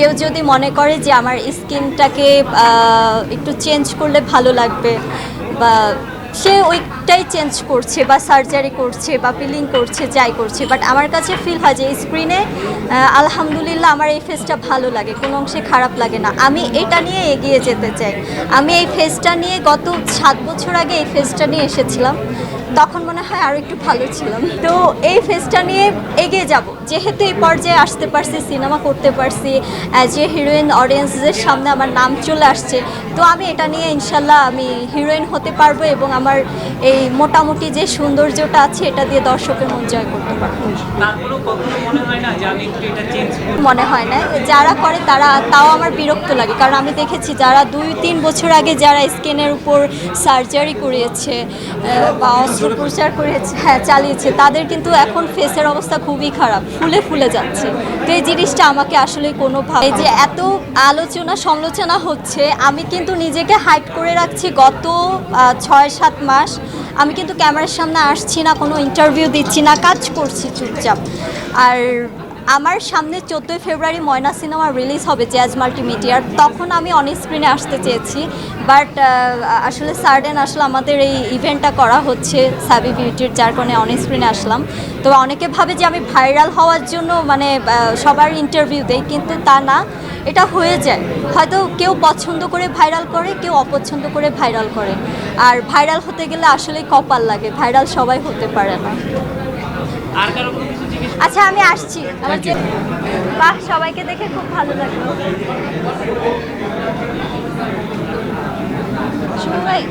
কেউ যদি মনে করে যে আমার স্কিনটাকে একটু চেঞ্জ করলে ভালো লাগবে বা সে ওইটাই চেঞ্জ করছে বা সার্জারি করছে বা পিলিং করছে, যাই করছে। বাট আমার কাছে ফিল হয় যে স্ক্রিনে আলহামদুলিল্লাহ আমার এই ফেসটা ভালো লাগে, কোনো অংশে খারাপ লাগে না। আমি এটা নিয়ে এগিয়ে যেতে চাই। আমি এই ফেসটা নিয়ে গত সাত বছর আগে এই ফেসটা নিয়ে এসেছিলাম। তখন মনে হয় আরও একটু ভালো ছিলাম। তো এই ফেসটা নিয়ে এগিয়ে যাব। যেহেতু এই পর্যায়ে আসতে পারছি সিনেমা করতে পারছি অ্যাজ এ হিরোইন অডিয়েন্সদের সামনে আমার নাম চলে আসছে, তো আমি এটা নিয়ে ইনশাল্লাহ আমি হিরোইন হতে পারব এবং আমার এই মোটামুটি যে সৌন্দর্যটা আছে এটা দিয়ে দর্শকের মন জয় করতে পারব মনে হয় না যারা করে তারা তাও আমার বিরক্ত লাগে। কারণ আমি দেখেছি যারা দুই তিন বছর আগে যারা স্কিনের উপর সার্জারি করিয়েছে বা অস্ত্রোপচার করেছে হ্যাঁ চালিয়েছে তাদের কিন্তু এখন ফেসের অবস্থা খুবই খারাপ। ফুলে ফুলে যাচ্ছে। তো এই জিনিসটা আমাকে আসলে কোনোভাবে এই যে এত আলোচনা সমালোচনা হচ্ছে আমি কিন্তু নিজেকে হাইট করে রাখছি গত ছয় সাত মাস। আমি কিন্তু ক্যামেরার সামনে আসছি না, কোনো ইন্টারভিউ দিচ্ছি না, কাজ করছি চুপচাপ। আর আমার সামনে চোদ্দোই ফেব্রুয়ারি ময়না সিনেমা রিলিজ হবে জ্যাজ মাল্টিমিডিয়ার তখন আমি অন স্ক্রিনে আসতে চেয়েছি। বাট আসলে সার্ডেন আসলে আমাদের এই ইভেন্টটা করা হচ্ছে সাবি বিউটির যার কারণে অন স্ক্রিনে আসলাম। তো অনেকে ভাবে যে আমি ভাইরাল হওয়ার জন্য মানে সবার ইন্টারভিউ দেই, কিন্তু তা না। এটা হয়ে যায়। হয়তো কেউ পছন্দ করে ভাইরাল করে, কেউ অপছন্দ করে ভাইরাল করে। আর ভাইরাল হতে গেলে আসলে কপাল লাগে। ভাইরাল সবাই হতে পারে না। আর কারও আচ্ছা আমি আসছি। আমার বাহ সবাইকে দেখে খুব ভালো লাগল। শুভ ভাই